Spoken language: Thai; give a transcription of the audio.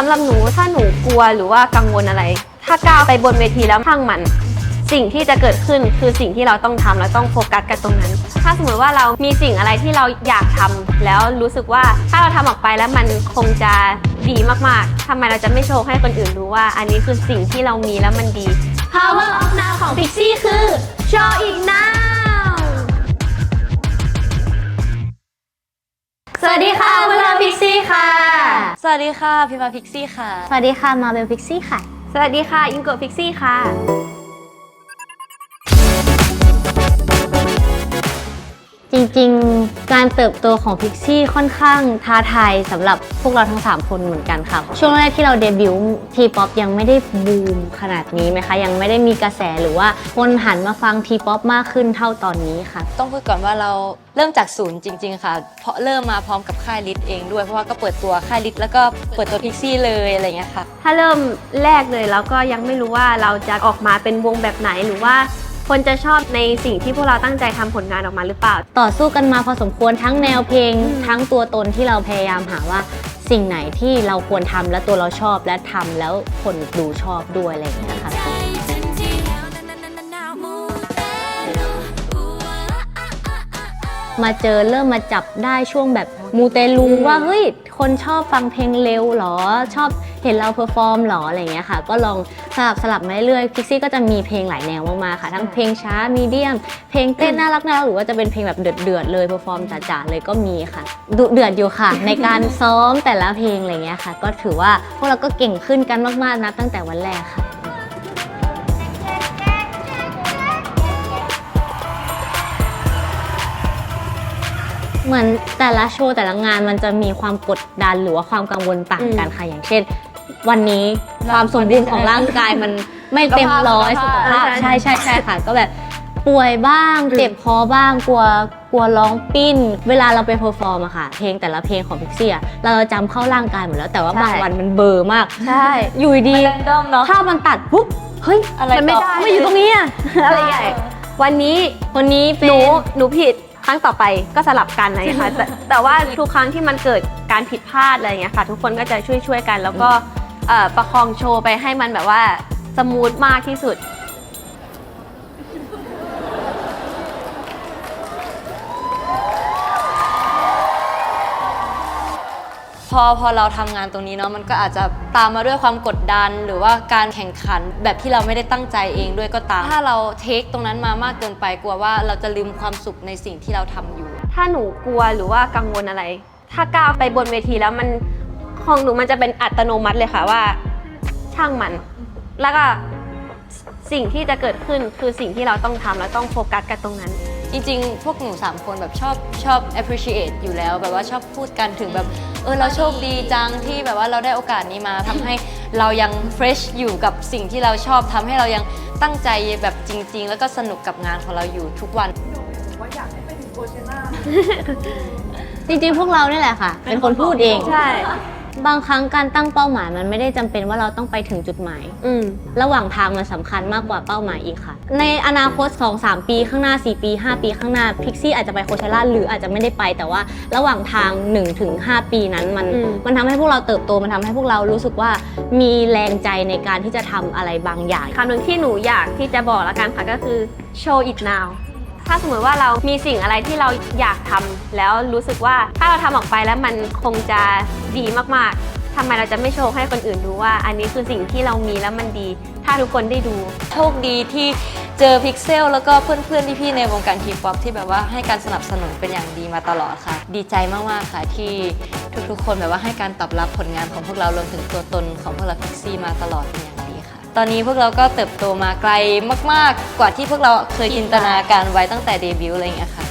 สำหรับหนูถ้าหนูกลัวหรือว่ากังวลอะไร ถ้าก้าวไปบนเวทีแล้วพังมัน สิ่งที่จะเกิดขึ้นคือสิ่งที่เราต้องทำแล้วต้องโฟกัสกันตรงนั้น ถ้าสมมติว่าเรามีสิ่งอะไรที่เราอยากทำแล้วรู้สึกว่าถ้าเราทำออกไปแล้วมันคงจะดีมากๆทำไมเราจะไม่โชว์ให้คนอื่นรู้ว่า อันนี้คือสิ่งที่เรามีแล้วมันดี Power of Now ของ Pixie คือ Show It Now สวัสดีค่ะพวกเรา p i x i ค่ะ สวัสดีค่ะพิมพ์พิกซี่ค่ะ สวัสดีค่ะมาเบลพิกซี่ค่ะ สวัสดีค่ะอิงโกพิกซี่ค่ะ ริงๆ การเติบโตของพิกซี่ค่อนข้างท้าทายสำหรับพวกเราทั้ง 3 คนเหมือนกันค่ะ ช่วงแรกที่เราเดบิวต์ทีป๊อปยังไม่ได้บูมขนาดนี้ไหมคะ ยังไม่ได้มีกระแสหรือว่าคนหันมาฟังทีป๊อปมากขึ้นเท่าตอนนี้ค่ะ ต้องพูดก่อนว่าเราเริ่มจากศูนย์จริง ๆ ค่ะ เพราะเริ่มมาพร้อมกับค่ายลิทเองด้วย เพราะว่าก็เปิดตัวค่ายลิทแล้วก็เปิดตัวพิกซี่เลยอะไรเงี้ยค่ะ ถ้าเริ่มแรกเลยเราก็ยังไม่รู้ว่าเราจะออกมาเป็นวงแบบไหนหรือว่า คนจะชอบในสิ่งที่พวกเราตั้งใจทำผลงานออกมาหรือเปล่า ต่อสู้กันมาพอสมควรทั้งแนวเพลงอืมทั้งตัวตนที่เราพยายามหาว่าสิ่งไหนที่เราควรทำและตัวเราชอบและทำแล้วคนดูชอบด้วยอะไรอย่างเงี้ยค่ะมาเจอเริ่มมาจับได้ช่วงแบบ มูเตลูว่าเฮ้ยคนชอบฟังเพลงเร็วหรอ ชอบเห็นเราเพอร์ฟอร์มหรออะไรเงี้ยค่ะ ก็ลองสลับสลับมาเรื่อยพิกซี่ก็จะมีเพลงหลายแนวมากๆค่ะ ทั้งเพลงช้ามีเดียม เพลงเต้นน่ารักน่ารักหรือว่าจะเป็นเพลงแบบเดือดๆเลยเพอร์ฟอร์มจ๋าๆเลยก็มีค่ะดุเดือดอยู่ค่ะ ในการซ้อมแต่ละเพลงอะไรเงี้ยค่ะ ก็ถือว่าพวกเราก็เก่งขึ้นกันมากๆนับตั้งแต่วันแรกค่ะ เหมือนแต่ละโชว์แต่ละงานมันจะมีความกดดันหรือว่าความกังวลต่างกันค่ะอย่างเช่น วันนี้ความสมบูรณ์ของร่างกายมันไม่เต็มร้อยสุสุขขภาภาพพใช่ใช่ใช่ค่ะก็แบบป่วยบ้างเจ็บคอบ้างกลัวกลัวร้องปิ้น เวลาเราไปเพอร์ฟอร์มอะค่ะ เพลงแต่ละเพลงของพิกซี่อะเราจะจำเข้าร่างกายหมดแล้วแต่ว่าใช่บางวันมันเบลอร์มาก ใช่ อยู่ดีแรนดอมเนาะถ้ามันตัดปุ๊บเฮ้ยอะไรมันไม่ต่อได้ไม่อยู่ตรงนี้อะอะไรใหญ่วันนี้คนนี้เป็หนนูหนูผิดค รั้งต่อไปก็สลับกันอะไรอย่างเงี้ยค่ะแต่แต่ว่าทุกครั้งที่มันเกิดการผิดพลาดอะไรอย่างเงี้ยค่ะ ทุกคนก็จะช่วยช่วยๆกัน แล้วก็เอ่อประคองโชว์ไปให้มันแบบว่าสมูทมากที่สุด อพอเราทำงานตรงนี้เนาะมันก็อาจจะตามมาด้วยความกดดัน หรือว่าการแข่งขันแบบที่เราไม่ได้ตั้งใจเองด้วยก็ตาม ถ้าเราเทคตรงนั้นมามากเกินไปกลัวว่าเราจะลืมความสุขในสิ่งที่เราทำอยู่ ถ้าหนูกลัวหรือว่ากังวลอะไร ถ้าก้าวไปบนเวทีแล้วมันของหนูมันจะเป็นอัตโนมัติเลยค่ะว่า ช่างมัน แล้วก็สิ่งที่จะเกิดขึ้นคือสิ่งที่เราต้องทำแล้วต้องโฟกัสกันตรงนั้น จริงๆ พวกหนู 3 คนแบบชอบชอบ appreciate อยู่แล้ว แบบว่าชอบพูดกันถึงแบบเออเราโชคดีจังที่แบบว่าเราได้โอกาสนี้มาทำให้เรายัง fresh อยู่กับสิ่งที่เราชอบทำให้เรายังตั้งใจแบบจริง ๆ แล้วก็สนุกกับงานของเราอยู่ทุกวันจริงๆ พวกเราเนี่ยแหละค่ะ เป็นคนพูดเอง ใช่ บางครั้งการตั้งเป้าหมายมันไม่ได้จำเป็นว่าเราต้องไปถึงจุดหมาย อืม ระหว่างทางมันสำคัญมากกว่าเป้าหมายอีกค่ะ ในอนาคต 2-3 ปีข้างหน้า 4 ปี 5 ปีข้างหน้าพิกซี่อาจจะไปโคเชล่าหรืออาจจะไม่ได้ไป แต่ว่าระหว่างทาง 1-5 ปีนั้นมัน อืม มันทำให้พวกเราเติบโต มันทำให้พวกเรารู้สึกว่ามีแรงใจในการที่จะทำอะไรบางอย่าง คำหนึ่งที่หนูอยากที่จะบอกละกันค่ะก็คือ show it now ถ้าสมมติว่าเรามีสิ่งอะไรที่เราอยากทำแล้วรู้สึกว่าถ้าเราทำออกไปแล้วมันคงจะดีมากๆทำไมเราจะไม่โชว์ให้คนอื่นดูว่า อันนี้คือสิ่งที่เรามีแล้วมันดี ถ้าทุกคนได้ดู โชคดีที่เจอพิกเซลแล้วก็เพื่อนๆพี่ๆในวงการทีป๊อปที่แบบว่าให้การสนับสนุนเป็นอย่างดีมาตลอดค่ะ ดีใจมากๆค่ะที่ทุกๆ คนแบบว่าให้การตอบรับผลงานของพวกเรารวมถึงตัวตนของพวกเราพิกซี่มาตลอดเป็นอย่างดีค่ะ ตอนนี้พวกเราก็เติบโตมาไกลมาก ๆ กว่าที่พวกเราเคยจินตนาการไว้ตั้งแต่เดบิวต์อะไรอย่างเงี้ยค่ะ